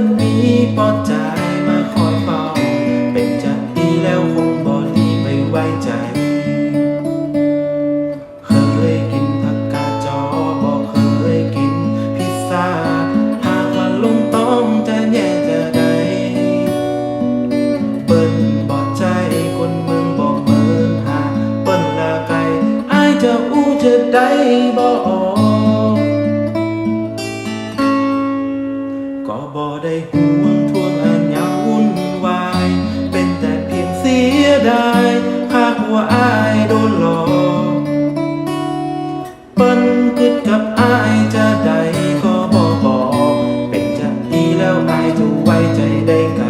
นมีปอดใจมาคอยเฝ้า เป็นจักดีแล้วคงบอดีไปไว้ใจ เคยกินผักกาจอบอกเคยกินพิซซ่าหากว่าลงต้องจะแย่จะใดเปิ้นปอดใจคนเมืองบอกเมืองหาเปิ้นลาไกลอจะอู้จะได้บอก ninguém